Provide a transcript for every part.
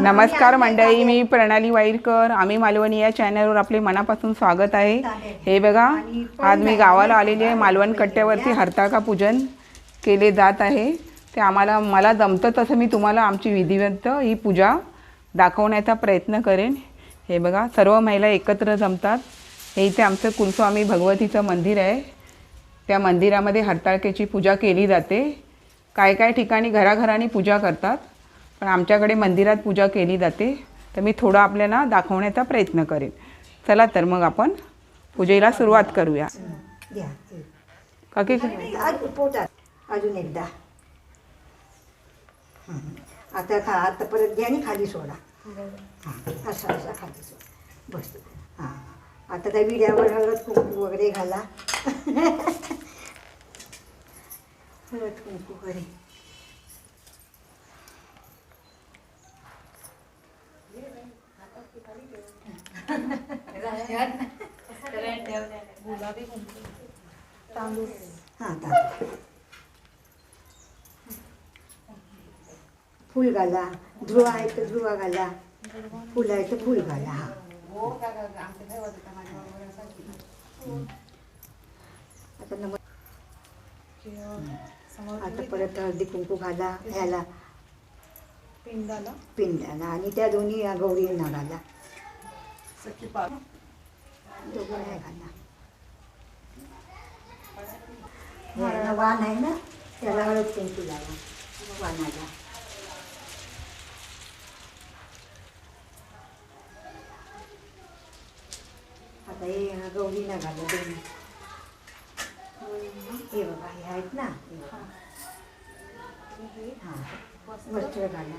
नमस्कार मंडळी मी प्रणाली वाईरकर. आम्ही मालवणी या चॅनलवर आपले मनापासून स्वागत आहे. हे बघा आज मी गावाला आलेली आहे. मालवण कट्ट्यावरती हरताळका पूजन केले जात आहे. ते आम्हाला मला जमतं तसं मी तुम्हाला आमची विधिवत ही पूजा दाखवण्याचा प्रयत्न करेन. हे बघा सर्व महिला एकत्र जमतात. हे इथे आमचं कुलस्वामी भगवतीचं मंदिर आहे. त्या मंदिरामध्ये हरताळकेची पूजा केली जाते. काय काय ठिकाणी घराघरांनी पूजा करतात. पण आमच्याकडे मंदिरात पूजा केली जाते तर मी थोडं आपल्याला दाखवण्याचा प्रयत्न करेन. चला तर मग आपण पूजेला सुरुवात करूया. काकी अजून एकदा. आता खा आता परत घ्या आणि खाली सोडा. हां असं असं खाली सोडा. बस. हां. आता त्या विड्यावर हळद कुंकू वगैरे घाला. हळद कुंकू वगैरे हां तांदूळ फुल घाला ध्रुवा आहे तर ध्रुवा घाला फुल आहे तर फुल घाला हा आता आता परत हळदी कुंकू घाला ह्याला पिंडाला पिंडाला आणि त्या दोन्ही या गौरींना घाला दोघं नाही घाला ह्याला वाण आहे ना त्याला हळद कुंकू लावा वाणाला आता हे ह्या गौरीला घाला दोन्ही. हे बघा हे आहेत ना हां वस्त्र घाला.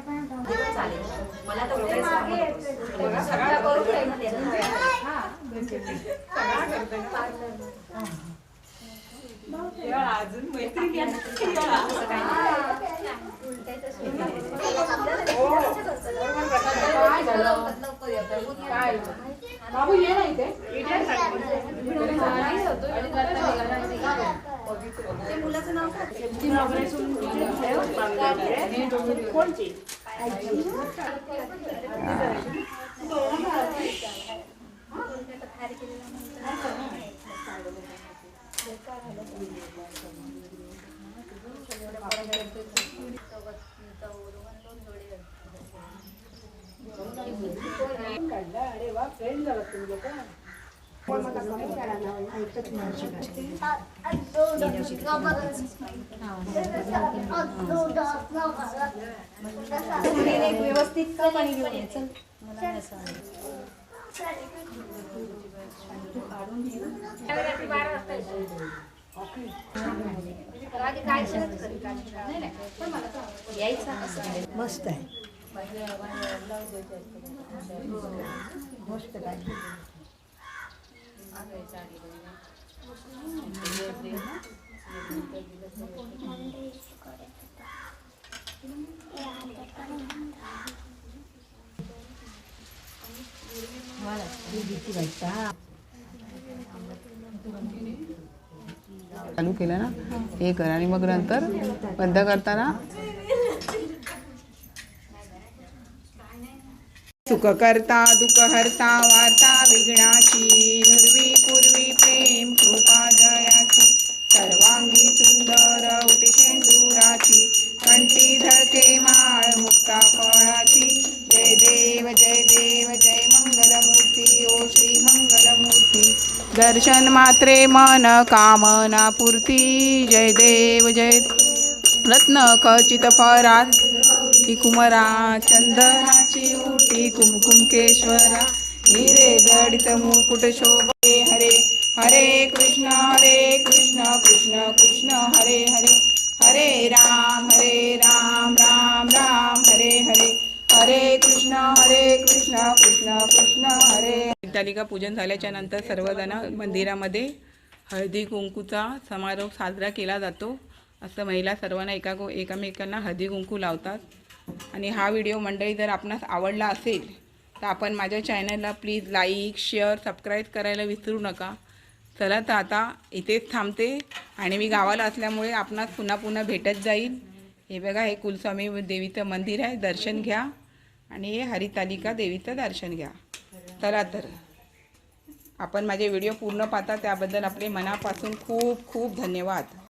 पंचामृत घाला त्याच्यात. बसा बाबू ये ना इथे. अरे वा फ्रेंड झाला व्यवस्थित का पाणी घेऊन ये? चल मस्त आहे चालू केलं ना? हे कर आणि मग नंतर बंद करताना सुख करता हरता वार्ता विघ्नाची पूर्वी पूर्वी प्रेम कृपा दयाची सर्वांगी सुंदर उटी शेंदुराची कंठी धके माळ मुक्ता फळाची. जय देव जय देव जय मंगलमूर्ती ओ श्री मंगलमूर्ती. दर्शन मात्रे मन कामना पूर्ती. जय देव जय रत्न खचित फरात. कुमरा चंदनाची कुमकुमकेश्वर हिरे दडित मुकुट शोभे हरे हरे कृष्ण हरे कृष्ण कृष्ण कृष्ण हरे हरे हरे राम हरे राम राम राम हरे हरे हरे कृष्ण हरे कृष्ण कृष्ण कृष्ण हरे हरितालिका पूजन झाल्याच्यानंतर सर्वजण मंदिरामध्ये हळदी कुंकूचा समारोप साजरा केला जातो. असं महिला सर्वांना एका एकामेकांना हळदी कुंकू लावतात. आणि हा व्हिडिओ मंडळी जर आपणास आवडला असेल तर आपण माझ्या चॅनलला प्लीज लाईक शेअर सबस्क्राईब करायला विसरू नका. चला तर आता इथेच थांबते आणि मी गावाला असल्यामुळे आपणास पुन्हा पुन्हा भेटत जाईल. हे बघा हे कुलस्वामी देवीचं मंदिर आहे दर्शन घ्या. आणि हे हरितालिका देवीचं दर्शन घ्या. चला तर. आपण माझे व्हिडिओ पूर्ण पाहता त्याबद्दल आपले मनापासून खूप खूप धन्यवाद.